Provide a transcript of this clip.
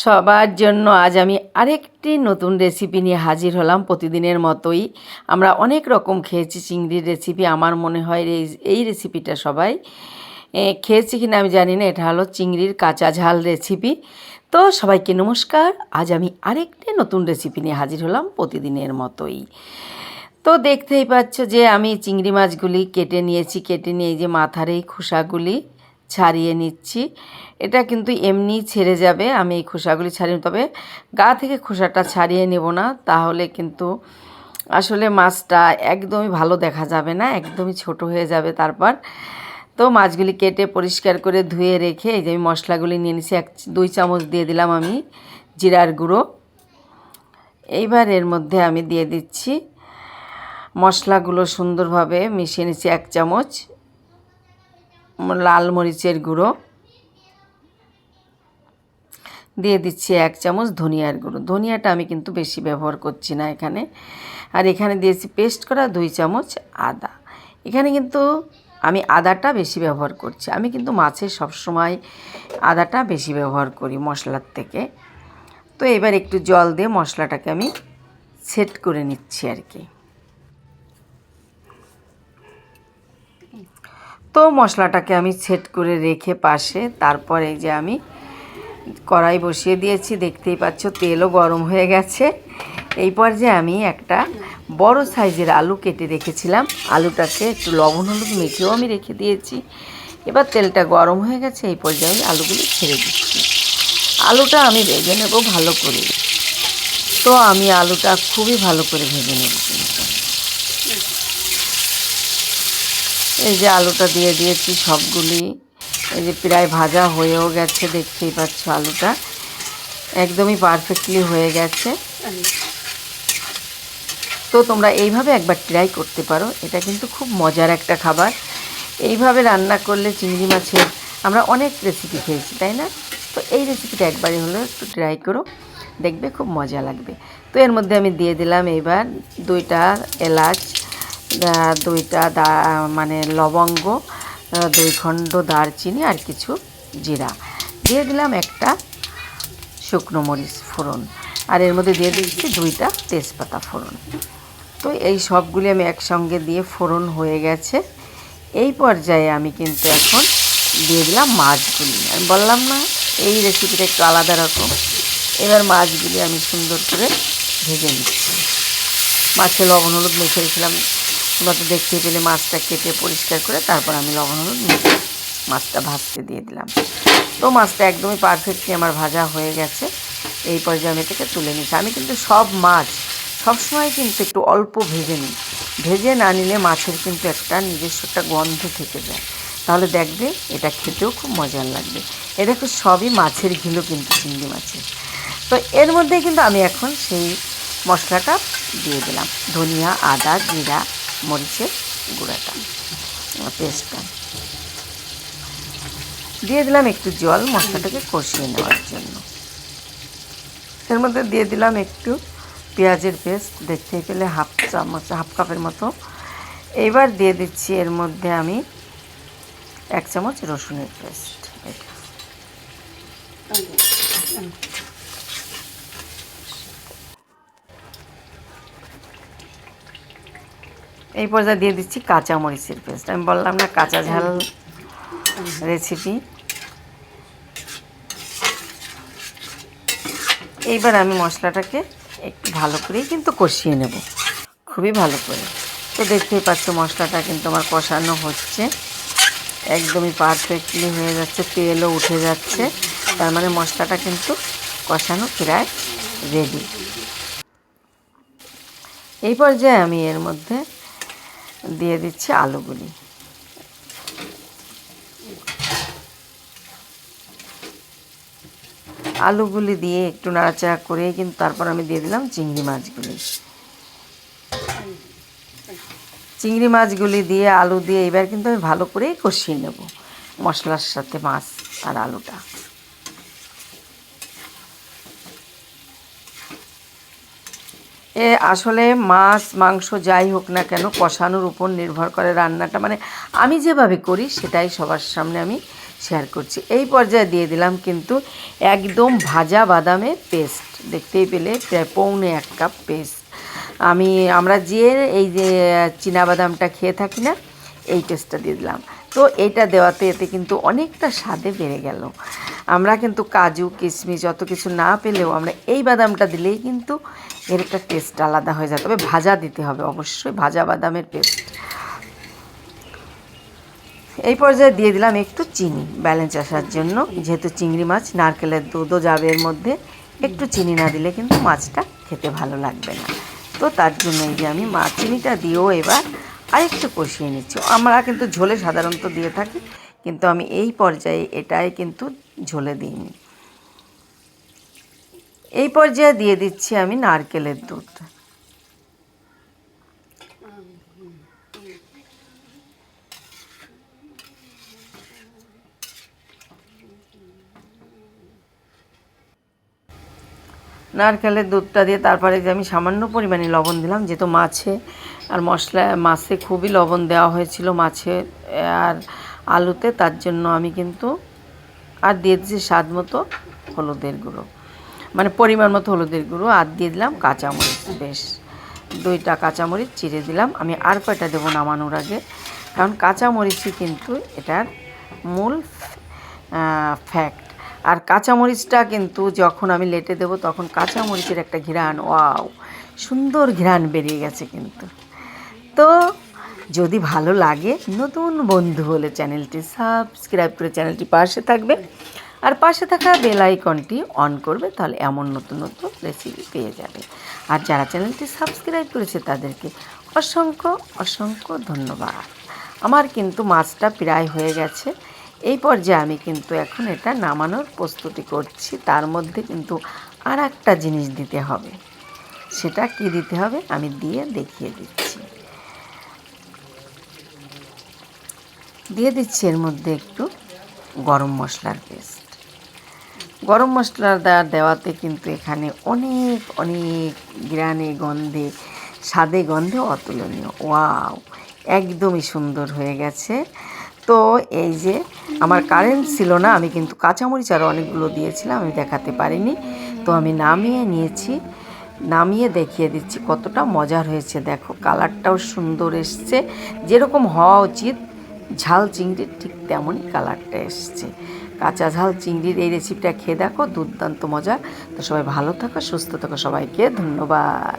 সবার জন্য আজ আমি আরেকটি নতুন রেসিপি নিয়ে হাজির হলাম। প্রতিদিনের মতোই আমরা অনেক রকম খেয়েছি। চিংড়ির রেসিপি আমার মনে হয় এই রেসিপিটা সবাই খেয়েছি কিনা আমি জানি না। এটা হলো চিংড়ির কাঁচা ঝাল রেসিপি তো সবাইকে নমস্কার। আজ আমি আরেকটি নতুন রেসিপি নিয়ে হাজির হলাম প্রতিদিনের মতোই। তো দেখতেই পাচ্ছ যে আমি চিংড়ি মাছগুলি কেটে নিয়েছি। কেটে নিয়ে যে মাথার এই খোসাগুলি ছাড়িয়ে নিচ্ছি। এটা কিন্তু এমনি ছেড়ে যাবে, আমি এই খোসাগুলি ছাড়িয়ে তবে গা থেকে খোসাটা ছাড়িয়ে নেব না, তাহলে কিন্তু আসলে মাছটা একদমই ভালো দেখা যাবে না, একদমই ছোট হয়ে যাবে তারপর। তো মাছগুলি কেটে পরিষ্কার করে ধুয়ে রেখে এই যে আমি মশলাগুলি নিয়ে নিছি এক দুই চামচ দিয়ে দিলাম আমি জিরার গুঁড়ো। এইবার এর মধ্যে আমি দিয়ে দিচ্ছি মশলাগুলো সুন্দরভাবে মিশিয়ে নিচ্ছি এক চামচ, লাল মরিচের গুঁড়ো। দিয়ে দিচ্ছি এক চামচ ধনিয়ার গুঁড়ো। ধনিয়াটা আমি কিন্তু বেশি ব্যবহার করছি না এখানে। আর এখানে দিয়েছি পেস্ট করা দুই চামচ আদা। এখানে কিন্তু আমি আদাটা বেশি ব্যবহার করছি। আমি কিন্তু মাছে সবসময় আদাটা বেশি ব্যবহার করি মশলার থেকে। তো এবার একটু জল দিয়ে মশলাটাকে আমি সেট করে নিচ্ছি আর কি। তো মশলাটাকে আমি সেট করে রেখে পাশে তারপরে যে আমি কড়াই বসিয়ে দিয়েছি, দেখতেই পাচ্ছ তেলও গরম হয়ে গেছে। এই পর্যায়ে আমি একটা বড় সাইজের আলু কেটে রেখেছিলাম। আলুটাকে একটু লবণ হলুদ মেখেও আমি রেখে দিয়েছি। এবার তেলটা গরম হয়ে গেছে, এই পর্যায়ে আমি আলুগুলি ছেড়ে দিচ্ছি। আলুটা আমি ভেজে নেব ভালো করে। তো আমি আলুটা খুবই ভালো করে ভেজে নেব। এই যে আলুটা দিয়ে দিয়েছি সবগুলি। এই যে প্রায় ভাজা হয়েও গেছে, দেখতেই পাচ্ছ আলুটা। একদমই পারফেক্টলি হয়ে গেছে। তো তোমরা এইভাবে একবার ট্রাই করতে পারো। এটা কিন্তু খুব মজার একটা খাবার। এইভাবে রান্না করলে চিংড়ি মাছের আমরা অনেক রেসিপি খেয়েছি, তাই না? তো এই রেসিপিটা একবারই হলো একটু ট্রাই করো। দেখবে খুব মজা লাগবে। তো এর মধ্যে আমি দিয়ে দিলাম এবার দুইটা এলাচ দুইটা মানে লবঙ্গ দুই খণ্ড দারচিনি আর কিছু জিরা। দিয়ে দিলাম একটা শুকনো মরিচ ফোড়ন। আর এর মধ্যে দিয়ে দিচ্ছি দুইটা তেজপাতা ফোড়ন। তো এই সবগুলি আমি একসঙ্গে দিয়ে ফোড়ন হয়ে গেছে। এই পর্যায়ে আমি কিন্তু এখন দিয়ে দিলাম মাছগুলি। আমি বললাম না, এই রেসিপিটা একটু আলাদা রকম। এবার মাছগুলি আমি সুন্দর করে ভেজে নিচ্ছি। মাছে লবণ, হলুদ মেখে রেখেছিলাম তোমরা তো দেখতেই পেলে মাছটা কেটে পরিষ্কার করে তারপর আমি লবণ হলুদ মেখে মাছটা ভাজতে দিয়ে দিলাম। তো মাছটা একদমই পারফেক্টলি আমার ভাজা হয়ে গেছে। এই পর্যায়ে আমি থেকে তুলে নিচ্ছি। আমি কিন্তু সব মাছ সবসময় কিন্তু একটু অল্প ভেজে নিই। ভেজে না নিলে মাছের কিন্তু একটা নিজস্ব একটা গন্ধ থেকে যায়। তাহলে দেখবে এটা খেতেও খুব মজার লাগবে। এ দেখো সবই মাছের ঘিলো কিন্তু চিংড়ি মাছের। তো এর মধ্যে কিন্তু আমি এখন সেই মশলাটা দিয়ে দিলাম। ধনিয়া, আদা, জিরা মরিচের গুঁড়াটা পেস্টটা। দিয়ে দিলাম একটু জল মশলাটাকে কষিয়ে নেওয়ার জন্য। এর মধ্যে দিয়ে দিলাম একটু পেঁয়াজের পেস্ট, দেখতে পেলে হাফ চামচ, হাফ কাপের মতো। এইবার দিয়ে দিচ্ছি এর মধ্যে আমি এক চামচ রসুনের পেস্ট। এটা। এই পর্যায়ে দিয়ে দিচ্ছি কাঁচা মরিচের পেস্ট। আমি বললাম না কাঁচা ঝাল রেসিপি এইবার আমি মশলাটাকে একটু ভালো করেই কিন্তু কষিয়ে নেব। খুবই ভালো করে। তো দেখতেই পাচ্ছ মশলাটা কিন্তু আমার কষানো হচ্ছে। একদমই পারফেক্টলি হয়ে যাচ্ছে, তেলও উঠে যাচ্ছে। তার মানে মশলাটা কিন্তু কষানো প্রায় রেডি এই পর্যায়ে আমি এর মধ্যে দিয়ে দিচ্ছি আলুগুলি। আলুগুলি দিয়ে একটু নাড়াচাড়া করে কিন্তু তারপর আমি দিয়ে দিলাম চিংড়ি মাছগুলি। চিংড়ি মাছগুলি দিয়ে আলু দিয়ে এবার কিন্তু আমি ভালো করেই কষিয়ে নেব মশলার সাথে মাছ আর আলুটা। এ, আসলে মাছ, মাংস যাই হোক না কেন কষানোর উপর নির্ভর করে রান্নাটা। মানে আমি যেভাবে করি সেটাই সবার সামনে আমি শেয়ার করছি। এই পর্যায়ে দিয়ে দিলাম কিন্তু একদম ভাজা বাদামের পেস্ট দেখতেই পেলে প্রায় পৌনে এক কাপ পেস্ট আমি, আমরা যে এই যে বাদামটা খেয়ে থাকি না, এই টেস্টটা দিয়ে দিলাম। তো এইটা দেওয়াতে এতে কিন্তু অনেকটা স্বাদে বেড়ে গেল। আমরা কিন্তু কাজু, কিশমিশ যত কিছু না পেলেও আমরা এই বাদামটা দিলেই কিন্তু এর একটা টেস্ট আলাদা হয়ে যায়। তবে ভাজা দিতে হবে অবশ্যই, ভাজা বাদামের পেস্ট এই পর্যায়ে দিয়ে দিলাম একটু চিনি ব্যালেন্স আসার জন্য। যেহেতু চিংড়ি মাছ, নারকেলের দুধও যাবে এর মধ্যে। একটু চিনি না দিলে কিন্তু মাছটা খেতে ভালো লাগবে না। তো তার জন্য এই যে আমি মা চিনিটা দিয়েও এবার আরেকটু কষিয়ে নিচ্ছি। আমরা কিন্তু ঝোলে সাধারণত দিয়ে থাকি, কিন্তু আমি এই পর্যায়ে এটাই কিন্তু ঝোলে দিইনি। এই পর্যায়ে দিয়ে দিচ্ছি আমি নারকেলের দুধ। নারকেলের দুধটা দিয়ে তারপরে যে আমি সামান্য পরিমাণে লবণ দিলাম, যেহেতু মাছে আর মশলা, মাছে খুবই লবণ দেওয়া হয়েছিল মাছে আর আলুতে, তার জন্য আমি কিন্তু আর দিয়ে দিয়েছি স্বাদ মতো হলুদের গুঁড়ো। মানে পরিমাণ মতো হলুদের গুঁড়ো, আর দিয়ে দিলাম কাঁচামরিচ। বেশ, দুইটা কাঁচামরিচ চিড়ে দিলাম। আমি আর কয়টা দেবো নামানোর আগে? কারণ কাঁচামরিচই কিন্তু এটার মূল ফ্যাক্ট। আর কাঁচামরিচটা কিন্তু যখন আমি লেটে দেবো, তখন কাঁচামরিচের একটা ঘ্রাণ, ওয়াও, সুন্দর ঘ্রাণ বেরিয়ে গেছে কিন্তু। তো যদি ভালো লাগে, নতুন বন্ধু হলে চ্যানেলটি সাবস্ক্রাইব করে চ্যানেলটি পাশে থাকবে। আর পাশে থাকা বেল আইকনটি অন করবে, তাহলে এমন নতুন নতুন রেসিপি পেয়ে যাবে। আর যারা চ্যানেলটি সাবস্ক্রাইব করেছে, তাদেরকে অসংখ্য অসংখ্য ধন্যবাদ। আমার কিন্তু মাছটা প্রায় হয়ে গেছে। এই পর্যায়ে আমি কিন্তু এখন এটা নামানোর প্রস্তুতি করছি। তার মধ্যে কিন্তু আর একটা জিনিস দিতে হবে। সেটা কি দিতে হবে? আমি দিয়ে দেখিয়ে দিচ্ছি। দিয়ে দিচ্ছি এর মধ্যে একটু গরম মশলার পেস্ট। গরম দেওয়া দেওয়াতে কিন্তু এখানে অনেক অনেক গ্রানে গন্ধে, স্বাদে গন্ধে অতুলনীয়। ওয়াও! একদমই সুন্দর হয়ে গেছে। তো এই যে আমার কারেন্ট ছিল না, আমি কিন্তু কাঁচামরিচ আরও অনেকগুলো দিয়েছিলাম, আমি দেখাতে পারিনি। তো আমি নামিয়ে নিয়েছি, নামিয়ে দেখিয়ে দিচ্ছি কতটা মজার হয়েছে। দেখো কালারটাও সুন্দর এসছে। যেরকম হওয়া উচিত, ঝাল চিংড়ির ঠিক তেমনই কালারটা এসছে। কাঁচা ঝাল, চিংড়ির এই রেসিপিটা খেয়ে দেখো, দুর্দান্ত মজা। তো সবাই ভালো থাকো, সুস্থ থাকো সবাইকে, ধন্যবাদ।